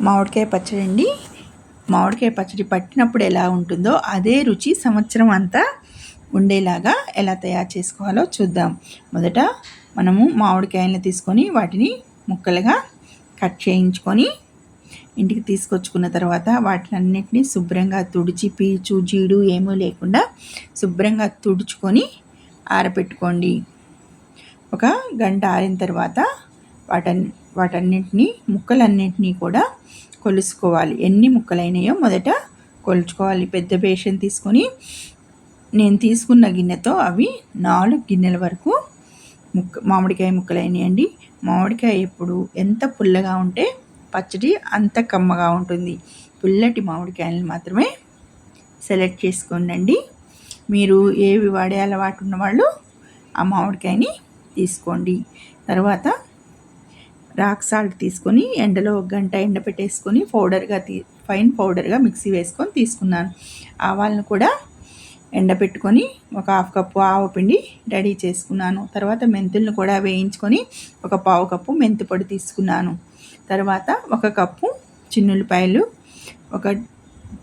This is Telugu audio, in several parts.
మామిడికాయ పచ్చడి అండి. మామిడికాయ పచ్చడి పట్టినప్పుడు ఎలా ఉంటుందో అదే రుచి సంవత్సరం అంతా ఉండేలాగా ఎలా తయారు చేసుకోవాలో చూద్దాం. మొదట మనము మామిడికాయలను తీసుకొని వాటిని ముక్కలుగా కట్ చేయించుకొని ఇంటికి తీసుకొచ్చుకున్న తర్వాత వాటిని అన్నిటినీ శుభ్రంగా తుడిచి పీచు జీడు ఏమీ లేకుండా శుభ్రంగా తుడుచుకొని ఆరబెట్టుకోండి ఒక గంట ఆరిన తర్వాత వాటన్ని వాటన్నింటినీ ముక్కలన్నింటినీ కూడా కొలుసుకోవాలి. ఎన్ని ముక్కలైనాయో మొదట కొలుచుకోవాలి. పెద్ద బేషన్ తీసుకొని నేను తీసుకున్న గిన్నెతో అవి నాలుగు గిన్నెల వరకు ముక్క మామిడికాయ ముక్కలైనాయండి. మామిడికాయ ఎప్పుడు ఎంత పుల్లగా ఉంటే పచ్చడి అంత కమ్మగా ఉంటుంది. పుల్లటి మామిడికాయలను మాత్రమే సెలెక్ట్ చేసుకోండి మీరు ఏవి వాడే అలవాటు ఉన్నవాళ్ళు ఆ మామిడికాయని తీసుకోండి. తర్వాత రాక్ సాల్ట్ తీసుకొని ఎండలో ఒక గంట ఎండపెట్టేసుకొని పౌడర్గా తీ ఫైన్ పౌడర్గా మిక్సీ వేసుకొని తీసుకున్నాను. ఆవాలను కూడా ఎండపెట్టుకొని ఒక హాఫ్ కప్పు ఆవు పిండి రెడీ చేసుకున్నాను. తర్వాత మెంతులను కూడా వేయించుకొని ఒక పావు కప్పు మెంతి పొడి తీసుకున్నాను. తర్వాత ఒక కప్పు చిన్నులపాయలు ఒక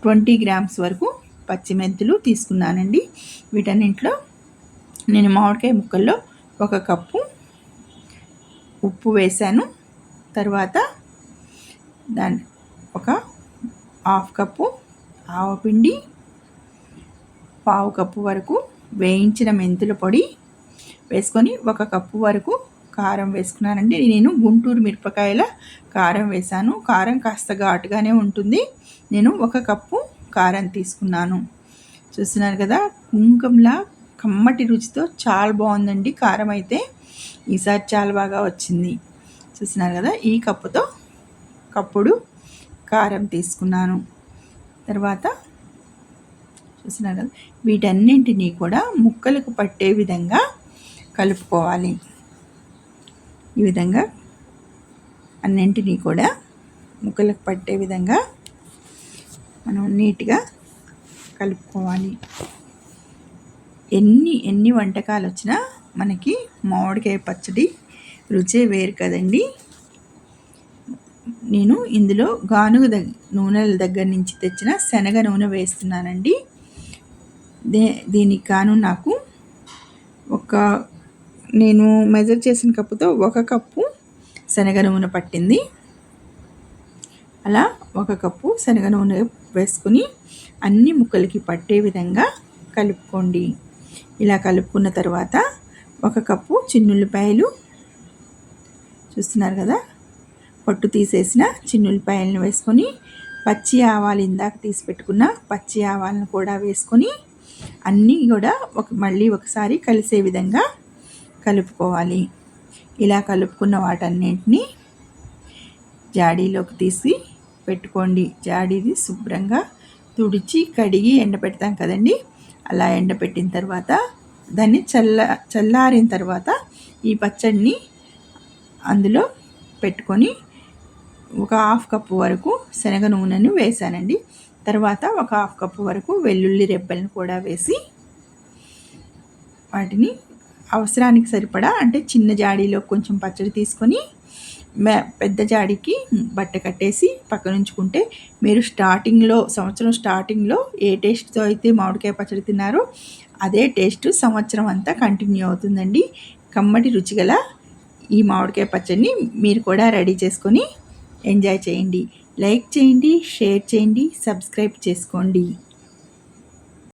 ట్వంటీ గ్రామ్స్ వరకు పచ్చిమెంతులు తీసుకున్నానండి. వీటన్నింటిలో నేను మామిడికాయ ముక్కల్లో ఒక కప్పు ఉప్పు వేశాను. తర్వాత దాని ఒక హాఫ్ కప్పు ఆవపిండి పావు కప్పు వరకు వేయించిన మెంతుల పొడి వేసుకొని ఒక కప్పు వరకు కారం వేసుకున్నానండి. నేను గుంటూరు మిరపకాయల కారం వేశాను. కారం కాస్త ఘాటుగానే ఉంటుంది. నేను ఒక కప్పు కారం తీసుకున్నాను. చూస్తున్నారు కదా కుంకంలా కమ్మటి రుచితో చాలా బాగుందండి. కారం అయితే ఈసారి చాలా బాగా వచ్చింది. చూస్తున్నారు కదా ఈ కప్పుతో కప్పుడు కారం తీసుకున్నాను. తర్వాత చూస్తున్నారు కదా వీటన్నింటినీ కూడా ముక్కలకు పట్టే విధంగా కలుపుకోవాలి. ఈ విధంగా అన్నింటినీ కూడా ముక్కలకు పట్టే విధంగా మనం నీట్గా కలుపుకోవాలి. ఎన్ని ఎన్ని వంటకాలు వచ్చినా మనకి మామిడికాయ పచ్చడి రుచే వేరు కదండి. నేను ఇందులో గానుగ దగ్గ నూనెల దగ్గర నుంచి తెచ్చిన శనగ నూనె వేస్తున్నానండి. దే దీనికి గాను నాకు ఒక నేను మెజర్ చేసిన కప్పుతో ఒక కప్పు శనగ నూనె పట్టింది. అలా ఒక కప్పు శనగ నూనె వేసుకుని అన్ని ముక్కలకి పట్టే విధంగా కలుపుకోండి. ఇలా కలుపుకున్న తర్వాత ఒక కప్పు చిన్నుల్లిపాయలు చూస్తున్నారు కదా? పొట్టు తీసేసిన చిన్నుల్లిపాయలను వేసుకొని పచ్చి ఆవాలు ఇందాక తీసి పెట్టుకున్న పచ్చి ఆవాలను కూడా వేసుకొని అన్నీ కూడా ఒక మళ్ళీ ఒకసారి కలిసే విధంగా కలుపుకోవాలి. ఇలా కలుపుకున్న వాటన్నింటినీ జాడీలోకి తీసి పెట్టుకోండి. జాడీది శుభ్రంగా తుడిచి కడిగి ఎండపెడతాం కదండి? అలా ఎండపెట్టిన తర్వాత దాన్ని చల్ల చల్లారిన తర్వాత ఈ పచ్చడిని అందులో పెట్టుకొని ఒక హాఫ్ కప్పు వరకు శనగ నూనెను వేసానండి తర్వాత ఒక హాఫ్ కప్పు వరకు వెల్లుల్లి రెబ్బలను కూడా వేసి వాటిని అవసరానికి సరిపడా అంటే చిన్న జాడీలో కొంచెం పచ్చడి తీసుకొని పెద్ద జాడీకి బట్ట కట్టేసి పక్కన ఉంచుకుంటే మీరు స్టార్టింగ్లో సంవత్సరం స్టార్టింగ్లో ఏ టేస్ట్తో అయితే మామిడికాయ పచ్చడి తిన్నారో అదే టేస్ట్ సంవత్సరం అంతా కంటిన్యూ అవుతుందండి. కమ్మటి రుచిగల ఈ మామిడికాయ పచ్చడిని మీరు కూడా రెడీ చేసుకొని ఎంజాయ్ చేయండి. లైక్ చేయండి షేర్ చేయండి సబ్స్క్రైబ్ చేసుకోండి.